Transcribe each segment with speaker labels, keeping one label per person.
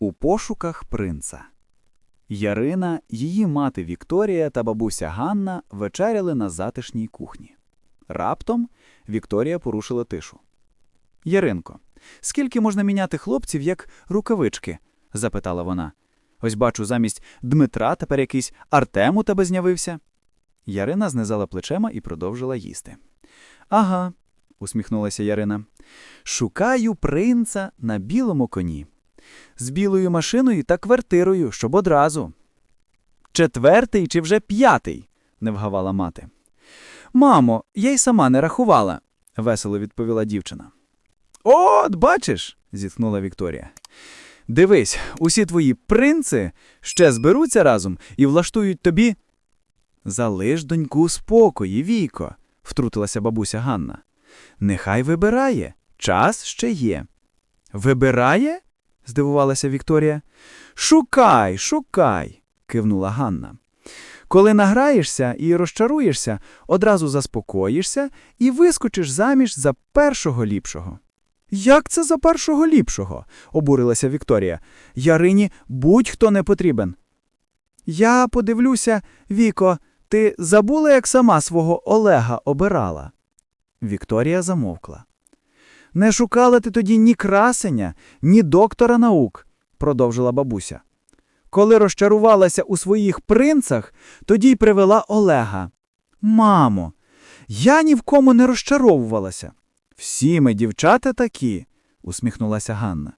Speaker 1: У пошуках принца. Ярина, її мати Вікторія та бабуся Ганна вечеряли на затишній кухні. Раптом Вікторія порушила тишу. Яринко, скільки можна міняти хлопців, як рукавички? запитала вона. Ось бачу, замість Дмитра тепер якийсь Артем у тебе знявився. Ярина знизала плечема і продовжила їсти. Ага, усміхнулася Ярина. Шукаю принца на білому коні. З білою машиною та квартирою, щоб одразу. Четвертий чи вже п'ятий? не вгавала мати. Мамо, я й сама не рахувала, весело відповіла дівчина. От, бачиш, зітхнула Вікторія. Дивись, усі твої принци ще зберуться разом і влаштують тобі. Залиш доньку спокої, Віко, втрутилася бабуся Ганна. Нехай вибирає, час ще є. Вибирає? Здивувалася Вікторія. Шукай, шукай, кивнула Ганна. Коли награєшся і розчаруєшся, одразу заспокоїшся і вискочиш заміж за першого ліпшого. Як це за першого ліпшого? обурилася Вікторія. Ярині будь-хто не потрібен. Я подивлюся, Віко, ти забула, як сама свого Олега обирала? Вікторія замовкла. Не шукала ти тоді ні красення, ні доктора наук, продовжила бабуся. Коли розчарувалася у своїх принцах, тоді й привела Олега. Мамо, я ні в кому не розчаровувалася. Всі ми, дівчата, такі, усміхнулася Ганна.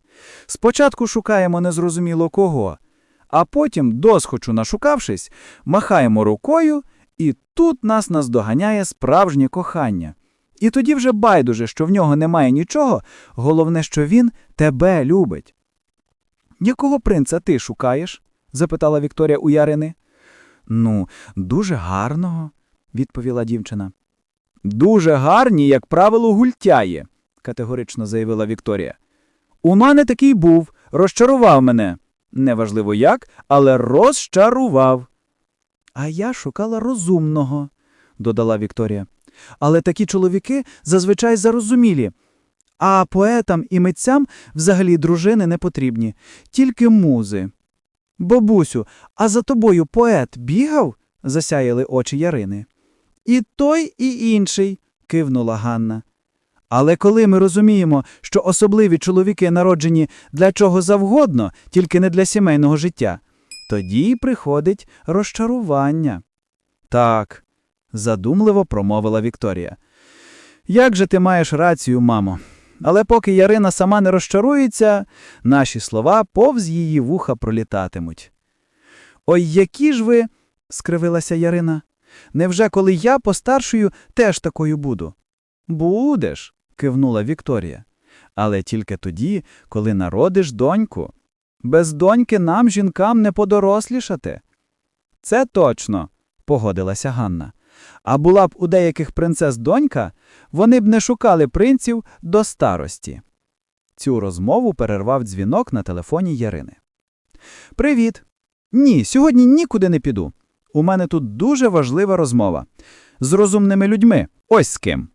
Speaker 1: Спочатку шукаємо незрозуміло кого, а потім, досхочу нашукавшись, махаємо рукою, і тут нас наздоганяє справжнє кохання. І тоді вже байдуже, що в нього немає нічого, головне, що він тебе любить. Якого принца ти шукаєш? запитала Вікторія у Ярини. Ну, дуже гарного, відповіла дівчина. Дуже гарні, як правило, гультяє, категорично заявила Вікторія. У мене такий був, розчарував мене. Неважливо як, але розчарував. А я шукала розумного, додала Вікторія. Але такі чоловіки зазвичай зарозумілі. А поетам і митцям взагалі дружини не потрібні, тільки музи. Бабусю, а за тобою поет бігав? засяяли очі Ярини. І той, і інший, кивнула Ганна. Але коли ми розуміємо, що особливі чоловіки народжені для чого завгодно, тільки не для сімейного життя, тоді приходить розчарування. Так, задумливо промовила Вікторія. Як же ти маєш рацію, мамо? Але поки Ярина сама не розчарується, наші слова повз її вуха пролітатимуть. Ой, які ж ви, скривилася Ярина. Невже коли я постаршою теж такою буду? Будеш, кивнула Вікторія. Але тільки тоді, коли народиш доньку. Без доньки нам, жінкам, не подорослішати. Це точно, погодилася Ганна. А була б у деяких принцес донька, вони б не шукали принців до старості. Цю розмову перервав дзвінок на телефоні Ярини. Привіт. Ні, сьогодні нікуди не піду. У мене тут дуже важлива розмова. З розумними людьми. Ось з ким.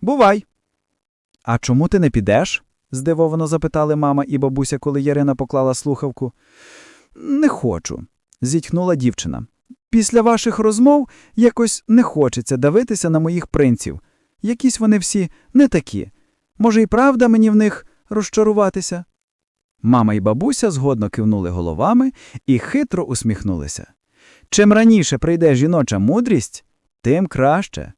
Speaker 1: Бувай. А чому ти не підеш? здивовано запитали мама і бабуся, коли Ярина поклала слухавку. Не хочу, зітхнула дівчина. Після ваших розмов якось не хочеться дивитися на моїх принців. Якісь вони всі не такі. Може, і правда мені в них розчаруватися? Мама і бабуся згодно кивнули головами і хитро усміхнулися. Чим раніше прийде жіноча мудрість, тим краще.